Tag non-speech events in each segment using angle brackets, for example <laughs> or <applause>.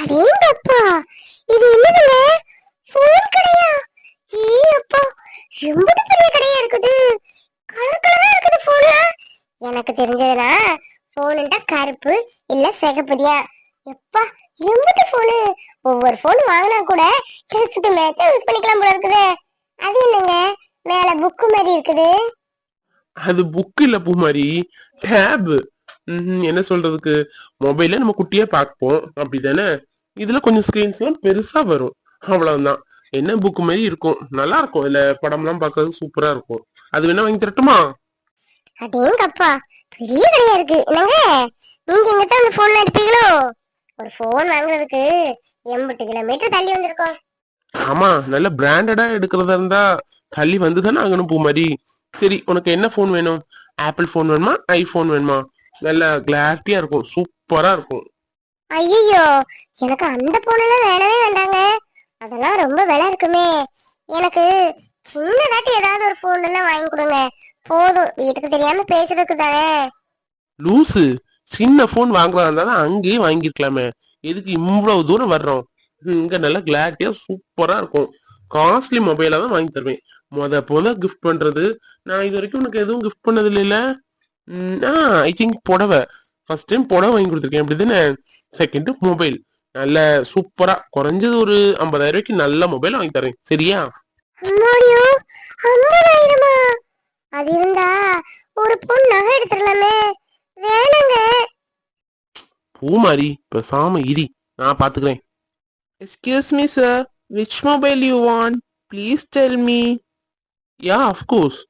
அடேங்கப்பா இது என்னதுங்க? ஃபோன் கடையா? ஏய் அப்பா ரொம்ப பெரிய கடையா இருக்குது. கலர் கலரா இருக்குது ஃபோன்ல எனக்கு தெரிஞ்சதுனா போனுண்டா கருப்பு இல்ல சிகப்புதியா. எப்பா எம்புட்டு ஃபோனு ஒவ்வொரு ஃபோன் வாங்கினா கூட ட்ரெஸ்ஸுக்கு மேட்சா யூஸ் பண்ணிக்கலாம் போல இருக்குது. அது என்னங்க? மேல புக்கு மாதிரி இருக்குது. அது புக் இல்ல பூமாரி டேப் என்ன சொல்றதுக்கு? மொபைல்ல நம்ம குட்டியா பார்ப்போம். அப்படிதானே? இதுல கொஞ்சம் ஸ்கிரீன்ஸ் எல்லாம் பெருசா வரும். அவ்வளவுதான். என்ன புக் மாதிரி இருக்கும். நல்லா இருக்கும். இதுல படம்லாம் பார்க்கறது சூப்பரா இருக்கும். அது வேணா வாங்கி தரட்டுமா? அடேங்கப்பா. பெரிய கடையா இருக்கு. என்னங்க? நீங்க எங்க தான் அந்த போன்ல இருப்பீங்களோ ஒரு போன் வாங்குறதுக்கு எண்பது கிலோமீட்டர் தள்ளி வந்திருக்கோம். ஆமா. நல்ல பிராண்டடா எடுக்கிறதா இருந்தா தள்ளி வந்து தானே ஆகணும் பூமாரி சரி உனக்கு என்ன ஃபோன் வேணும்? ஆப்பிள் ஃபோன் வேணுமா? ஐபோன் வேணுமா? நல்ல கிளாரிட்டியா இருக்கும். சூப்பரா இருக்கும். ஐயோ எனக்கு அந்த போனெல்லாம் வேணவே வேண்டாங்க. அதெல்லாம் ரொம்ப விலை இருக்குமே. எனக்கு சின்னதாட்டி ஏதாவது ஒரு போன் தான் வாங்கி கொடுங்க. போதும். வீட்டுக்கு தெரியாம பேசுறதுக்கு தானே. லூசு. சின்ன போன் வாங்குறதா இருந்தாலும் அங்கேயே வாங்கிருக்கலாமே எதுக்கு இவ்வளவு தூரம் வர்றோம்? இங்க நல்ல கிளாரிட்டியா சூப்பரா இருக்கும். காஸ்ட்லி மொபைலா தான் வாங்கி தருவேன். முத போல கிஃப்ட் பண்றது. நான் இது வரைக்கும் உனக்கு எதுவும் கிஃப்ட் பண்ணது இல்லைல்ல ஐ திங்க் புடவை. ஃபர்ஸ்ட் டைம் புடவை வாங்கி கொடுத்துருக்கேன். அப்படிதானே செகண்ட் மொபைல் நல்ல சூப்பரா குறைஞ்சது ஒரு ஐம்பதாயிரம் ரூபாய்க்கு நல்ல மொபைல் வாங்கி தரேன் சரியா? அது இருந்தா ஒரு பொண்ணு நகை எடுத்துடலாமே வேணாங்க. பூமாரி பேசாம இரி. நான் பாத்துக்கிறேன். Excuse me sir which mobile you want please tell me yeah of course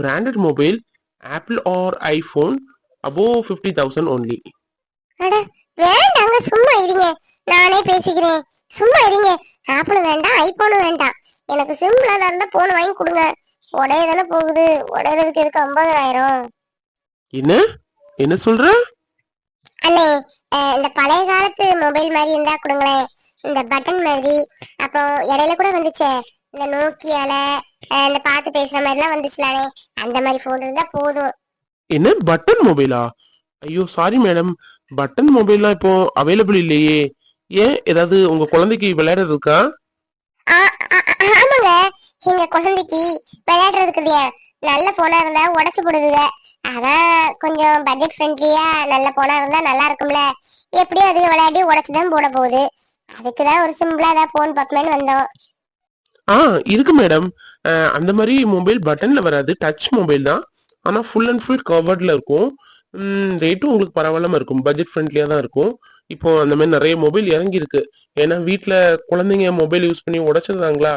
branded mobile Apple or iPhone above fifty thousand only அட வேண்டாங்க சும்மா இருங்க. நானே பேசிக்கிறேன். சும்மா இருங்க. ஆப்பிள் வேண்டாம் ஐபோனும் வேண்டாம். எனக்கு சிம்பிளா தான் இருந்தா போன் வாங்கி கொடுங்க. உடைய தானே போகுது. உடையறதுக்கு எதுக்கு ஐம்பதாயிரம்? என்ன? என்ன சொல்ற? அண்ணே அஹ், இந்த பழைய காலத்து மொபைல் மாதிரி இருந்தா கொடுங்களேன். இந்த பட்டன் மாதிரி. அப்புறம் இடையில கூட வந்துச்சே. இந்த நோக்கியால இந்த பார்த்து பேசுற மாதிரி எல்லாம் வந்துச்சுலானே அந்த மாதிரி போன் இருந்தா போதும். என்ன பட்டன் மொபைலா ஐயோ சாரி மேடம் பட்டன் மொபைல்லாம் இப்போ அவைலபிள் இல்லையே. ஏன்? ஏதாவது உங்க குழந்தைக்கு விளையாடுறது இருக்கா? ஆமாங்க. எங்க குழந்தைக்கு விளையாடுறதுக்கு இல்லையா நல்ல போனா இருந்தா உடைச்சு போடுதுங்க. அதான் கொஞ்சம் பட்ஜெட் ஃப்ரெண்ட்லியா நல்ல போனா இருந்தா நல்லா இருக்கும்ல. எப்படியும் அது விளையாடி உடைச்சு தான் போட போகுது. அதுக்குதான் ஒரு சிம்பிளா ஏதாவது போன் பார்க்கலான்னு வந்தோம். ஆ இருக்கு மேடம் அந்த மாதிரி மொபைல் பட்டன்ல வராது. டச் மொபைல் தான். ஆனா ஃபுல் அண்ட் ஃபுல் கவர்ட்ல இருக்கும். ரேட்டும் உங்களுக்கு பரவாயில்லாம இருக்கும். பட்ஜெட் ஃப்ரெண்ட்லியா தான் இருக்கும். இப்போ அந்த மாதிரி நிறைய மொபைல் இறங்கி இருக்கு ஏன்னா வீட்ல குழந்தைங்க மொபைல் யூஸ் பண்ணி உடைச்சிருந்தாங்களா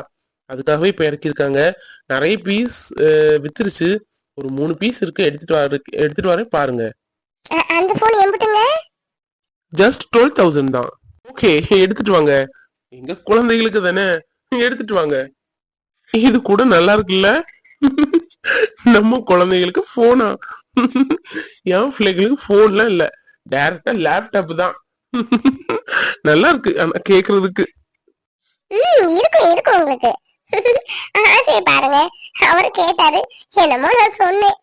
அதுக்காகவே இப்போ இறக்கியிருக்காங்க. நிறைய பீஸ் வித்துருச்சு. ஒரு மூணு பீஸ் இருக்கு. எடுத்துட்டு வர எடுத்துட்டு வரேன். பாருங்க. அந்த போன் எம்பிட்டுங்க? ஜஸ்ட் டுவெல் தௌசண்ட் தான். ஓகே எடுத்துட்டு வாங்க. எங்க குழந்தைகளுக்கு தானே? எடுத்துட்டு வாங்க. இது கூட நல்லா இருக்குல்ல? நம்ம குழந்தைகளுக்கு போனா என் பிள்ளைகளுக்கு போன்லாம் இல்ல. டைரக்டா லேப்டாப் தான். நல்லா இருக்கு. ஆனா கேக்குறதுக்கு. இருக்கும் இருக்கும் உங்களுக்கு. ஆசையை பாருங்க. அவரு கேட்டாரு. என்னமோ நான் சொன்னேன்.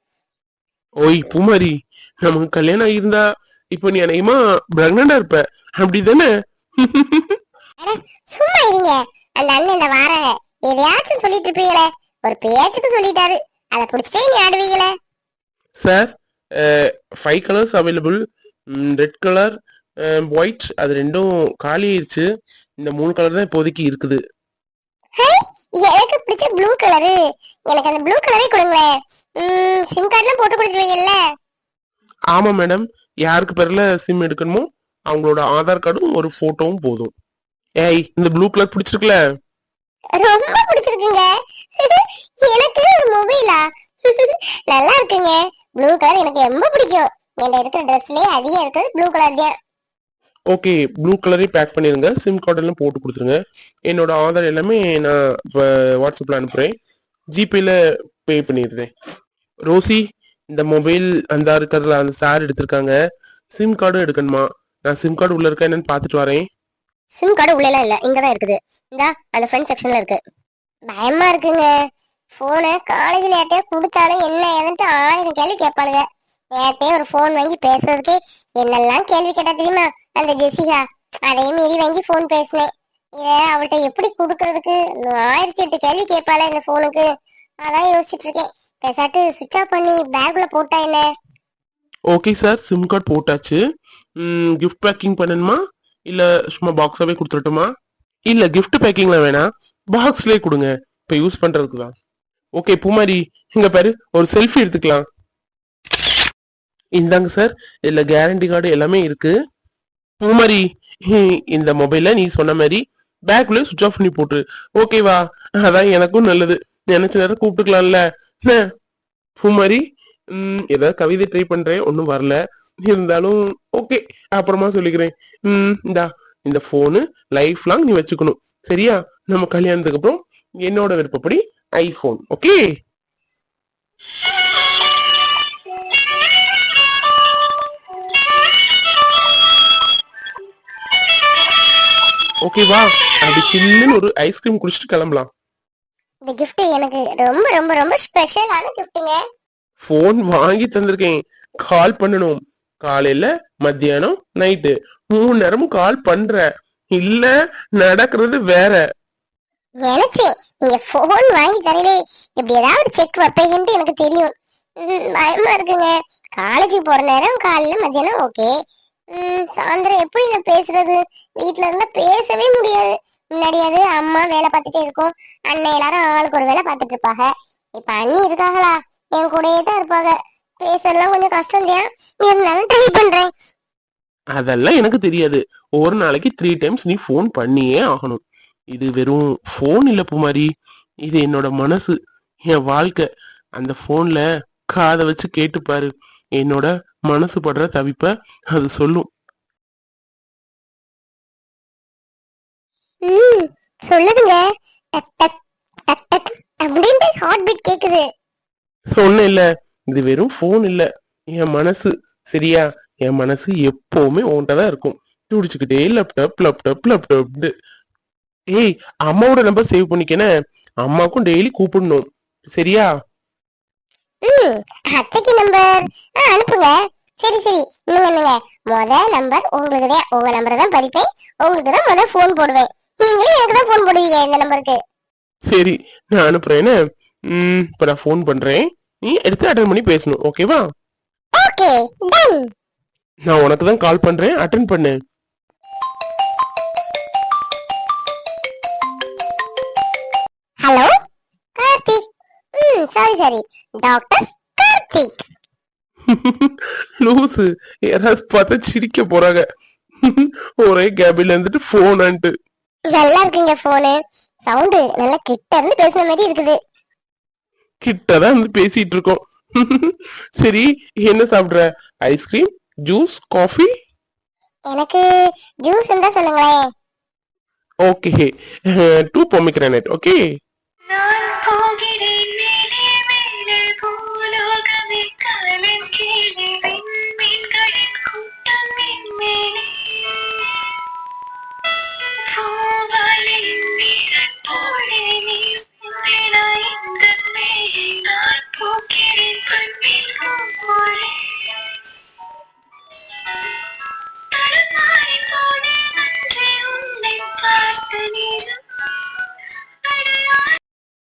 ஓய் பூமாரி நமக்கு கல்யாணம் ஆகியிருந்தா இப்போ நீ அநேகமா பிரெக்னண்டா இருப்ப? அப்படிதானே? சும்மா இருங்க. அந்த அண்ணன் இந்த வாராங்க எதையாச்சும் சொல்லிட்டு இருப்பீங்களே. ஒரு பேச்சுக்கு சொல்லிட்டாரு. அதை புடிச்சிட்டே நீ ஆடுவீங்களே. Sir five colours available red colour white அது ரெண்டும் காலி ஆயிருச்சு இந்த மூணு கலர் தான் இப்போதைக்கு இருக்குது. எனக்கு பிடிச்ச ப்ளூ கலரு எனக்கு அந்த ப்ளூ கலரே கொடுங்களேன் சிம் கார்டுலாம் போட்டு கொடுத்துருவீங்கல்ல. ஆமா மேடம் யாருக்கு பேர்ல சிம் எடுக்கணுமோ அவங்களோட ஆதார் கார்டும் ஒரு போட்டோவும் போதும். ஏய் இந்த ப்ளூ கலர் பிடிச்சிருக்குல ரொம்ப பிடிச்சிருக்குங்க. எனக்கு ஒரு மொபைலா நல்லா இருக்குங்க. ப்ளூ கலர் எனக்கு ரொம்ப பிடிக்கும். என்கிட்ட இருக்கிற ட்ரெஸ்லயே அதிகம் இருக்கிறது ப்ளூ கலர் தான். ஓகே ப்ளூ கலரே பேக் பண்ணிருங்க. சிம் கார்டு எல்லாம் போட்டு கொடுத்துருங்க. என்னோட ஆதார் எல்லாமே நான் வாட்ஸ்அப்ல அனுப்புறேன். ஜிபேல பே பண்ணிடுறேன். ரோசி இந்த மொபைல் அந்த இருக்கிறதுல அந்த சார் எடுத்திருக்காங்க. சிம் கார்டும் எடுக்கணுமா? நான் சிம் கார்டு உள்ள இருக்கா என்னன்னு பார்த்துட்டு வரேன். சிம் கார்டு உள்ளேலாம் இல்லை இங்கே தான் இருக்குது. இந்தா அந்த ஃப்ரண்ட் செக்ஷனில் இருக்கு. பயமா இருக்குங்க. ஃபோனை காலேஜில் யார்ட்டையா கொடுத்தாலும் என்ன ஏதுன்ட்டு ஆயிரம் கேள்வி கேட்பாளுங்க. நேரத்தையே ஒரு ஃபோன் வாங்கி பேசுறதுக்கே என்னெல்லாம் கேள்வி கேட்டா தெரியுமா? அந்த ஜெசிகா அதையும் மீறி வாங்கி ஃபோன் பேசினேன். இதை அவள்கிட்ட எப்படி கொடுக்கறதுக்கு? ஆயிரத்தி எட்டு கேள்வி கேட்பாளே இந்த ஃபோனுக்கு அதான் யோசிச்சுட்டு இருக்கேன். பேசாட்டு சுவிட்ச் ஆஃப் பண்ணி பேக்ல போட்டா என்ன? ஓகே சார் சிம் கார்டு போட்டாச்சு. கிஃப்ட் பேக்கிங் பண்ணணுமா? இல்ல சும்மா பாக்ஸாவே கொடுத்துடட்டுமா? இல்ல கிஃப்ட் பேக்கிங்ல வேணாம் பாக்ஸ்லயே கொடுங்க. இப்ப யூஸ் பண்றதுக்கு தான். ஓகே பூமாரி இங்க பாரு ஒரு செல்ஃபி எடுத்துக்கலாம். இந்தாங்க சார் இதுல கேரண்டி கார்டு எல்லாமே இருக்கு. பூமாரி இந்த மொபைல்ல நீ சொன்ன மாதிரி பேக்ல சுவிச் ஆஃப் பண்ணி போட்டு ஓகேவா அதான் எனக்கும் நல்லது. நினைச்ச நேரம் கூப்பிட்டுக்கலாம்ல. என்ன? பூமாரி ம், ஏதாவது கவிதை ட்ரை பண்றேன் ஒன்றும் வரல. இருந்தாலும் ஓகே அப்புறமா சொல்லிக்கிறேன். ம் இந்தா இந்த போனு லைஃப் லாங் நீ வச்சுக்கணும். சரியா? நம்ம கல்யாணத்துக்கு அப்புறம் என்னோட விருப்பப்படி ஐபோன் ஓகே ஓகேவா அப்படி சில்லுன்னு ஒரு ஐஸ்கிரீம் குடிச்சிட்டு கிளம்பலாம். இந்த gift எனக்கு ரொம்ப ரொம்ப ரொம்ப ஸ்பெஷலான கிஃப்ட்டுங்க போன் வாங்கி தந்திருக்கேன். கால் பண்ணணும். காலையில மத்தியானம் நைட்டு மூணு நேரமும் கால் பண்ற. இல்ல நடக்கிறது வேற. நினைச்சேன் நீங்க போன் வாங்கி தரலே இப்படி ஏதாவது செக் வைப்பீங்கன்ட்டு எனக்கு தெரியும். பயமா இருக்குங்க. காலேஜுக்கு போற நேரம் காலையில மத்தியானம் ஓகே சாயந்தரம் எப்படி நான் பேசுறது? வீட்டுல இருந்தா பேசவே முடியாது. முன்னாடியாவது அம்மா வேலை பார்த்துட்டே இருக்கும். அண்ணன் எல்லாரும் ஆளுக்கு ஒரு வேலை பார்த்துட்டு இருப்பாங்க. இப்ப அண்ணி இருக்காங்களா? என் கூடயே தான் இருப்பாங்க. பேசலாம் கொஞ்சம் கஷ்டம் தான் இருந்தாலும் ட்ரை பண்றேன் அதெல்லாம் எனக்கு தெரியாது. ஒரு நாளைக்கு த்ரீ டைம்ஸ் நீ ஃபோன் பண்ணியே ஆகணும். இது வெறும் ஃபோன் இல்ல பூமாரி. இது என்னோட மனசு என் வாழ்க்கை. அந்த போன்ல காதை வச்சு கேட்டு பாரு. என்னோட மனசு படுற தவிப்ப அது சொல்லும். சொல்லுதுங்க. டக் டக் டக் டக் அப்படின்ட்டு ஹார்ட் பீட் கேக்குது இல்ல. இது வெறும் ஃபோன் இல்ல. என் மனசு சரியா? என் மனசு எப்பவுமே உன்கிட்ட தான் இருக்கும். துடிச்சுக்கிட்டே லேப்டாப் லேப்டாப் லேப்டாப்னு ஏய் அம்மாவோட நம்பர் சேவ் பண்ணிக்கனே. அம்மாக்கும் டெய்லி கூப்பிடணும். சரியா? ம் அத்தைக்கு நம்பர் ஆ அனுப்புங்க. சரி சரி. இன்னும் என்னங்க? முத நம்பர் உங்களுக்கு தான் உங்க நம்பரை தான் படிப்பேன் உங்களுக்கு தான் முத ஃபோன் போடுவேன். நீங்களே எனக்கு தான் ஃபோன் போடுவீங்க இந்த நம்பருக்கு சரி நான் அனுப்புறேன்னு ம் இப்ப நான் ஃபோன் பண்றேன். நீ எடுத்து அட்டன் பண்ணி பேசணும் ஓகேவா ஓகே டன் நான் உனக்கு தான் கால் பண்றேன் அட்டன் பண்ணு. ஹலோ கார்த்திக் ம் சாரி சாரி டாக்டர் கார்த்திக் லூசு யாராவது பார்த்தா சிரிக்க போறாங்க. <laughs> ஒரே கேபில இருந்துட்டு போன் நல்லா இருக்குங்க ஃபோனு சவுண்டு நல்லா கிட்ட இருந்து பேசுன மாதிரி இருக்குது. கிட்டதான் வந்து பேசிட்டு இருக்கோம் சரி என்ன சாப்பிடுற? ஐஸ்கிரீம் ஜூஸ் காஃபி எனக்கு ஜூஸ் இருந்தா சொல்லுங்களேன். Okay two pomegranate okay